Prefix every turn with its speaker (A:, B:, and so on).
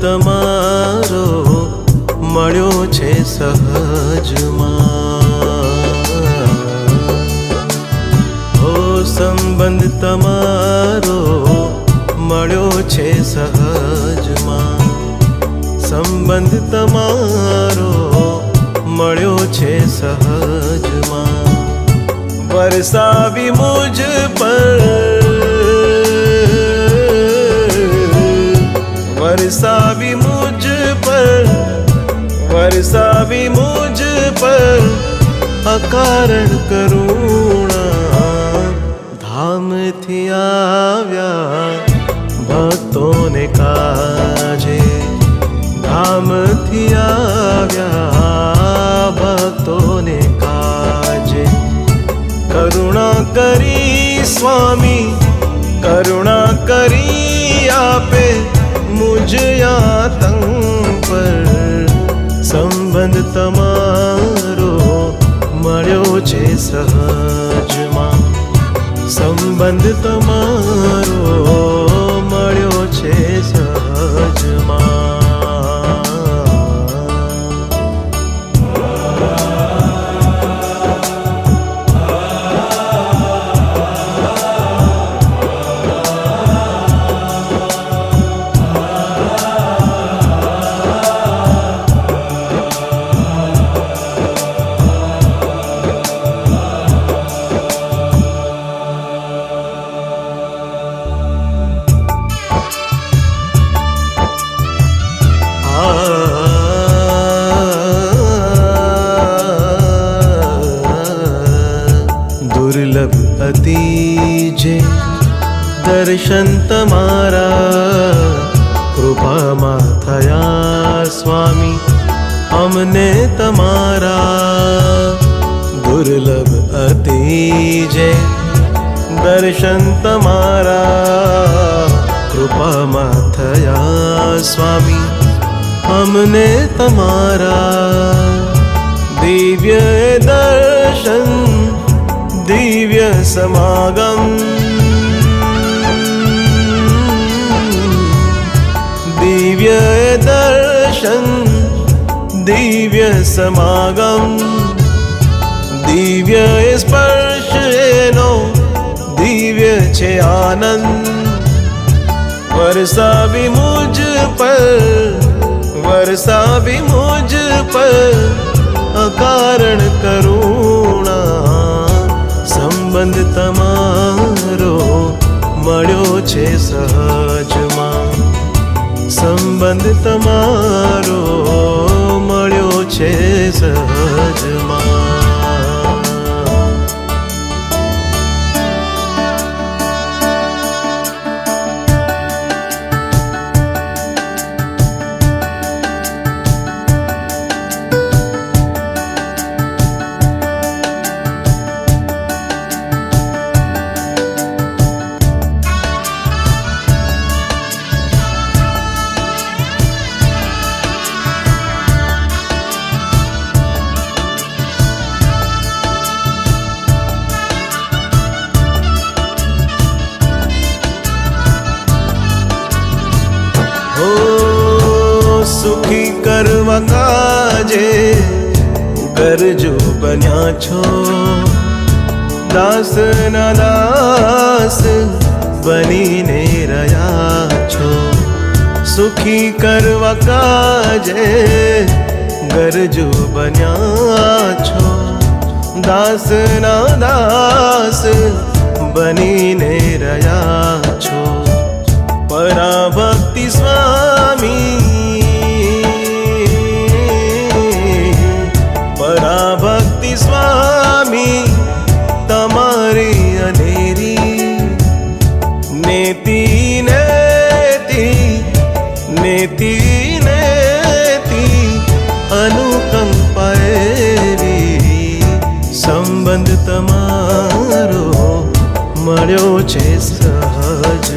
A: તમારો મળ્યો છે સહજમાં. હો સંબંધ તમારો મળ્યો છે સહજમાં. સંબંધ તમારો મળ્યો છે સહજમાં. વરસાવી મુજ પર અકારણ કરુણા ધામથી આવ્યા ભક્તોને કાજે ધામથી આવ્યા ભક્તોને કાજે કરુણા કરી સ્વામી, કરુણા કરી આપે મુજ યાતંક પર સંબંધ તમારો છે સહજમાં સંબંધ તમારો તમારા કૃપામાં થયા સ્વામી અમને તમારા દુર્લભ અતિ જે દર્શન તમારા કૃપામાં થયા સ્વામી અમને તમારા દિવ્ય દર્શન દિવ્ય સમાગમ દર્શન દિવ્ય સમાગમ દિવ્ય સ્પર્શ એનો દિવ્ય છે આનંદ વરસાવી મુજ પર વરસાવી મુજ પર અકારણ સંબંધ તમારો મળ્યો છે સહજમાં. સુખી કરવા કાજે ગરજો બન્યા છો. દાસ ના દાસ બનીને રહ્યા છો. સુખી કરવા કાજે ગરજો બન્યા છો. દાસ ના દાસ બનીને નેતિ નેતિ અનુકંપાએરી સંબંધ તમારો મળ્યો છે સહજ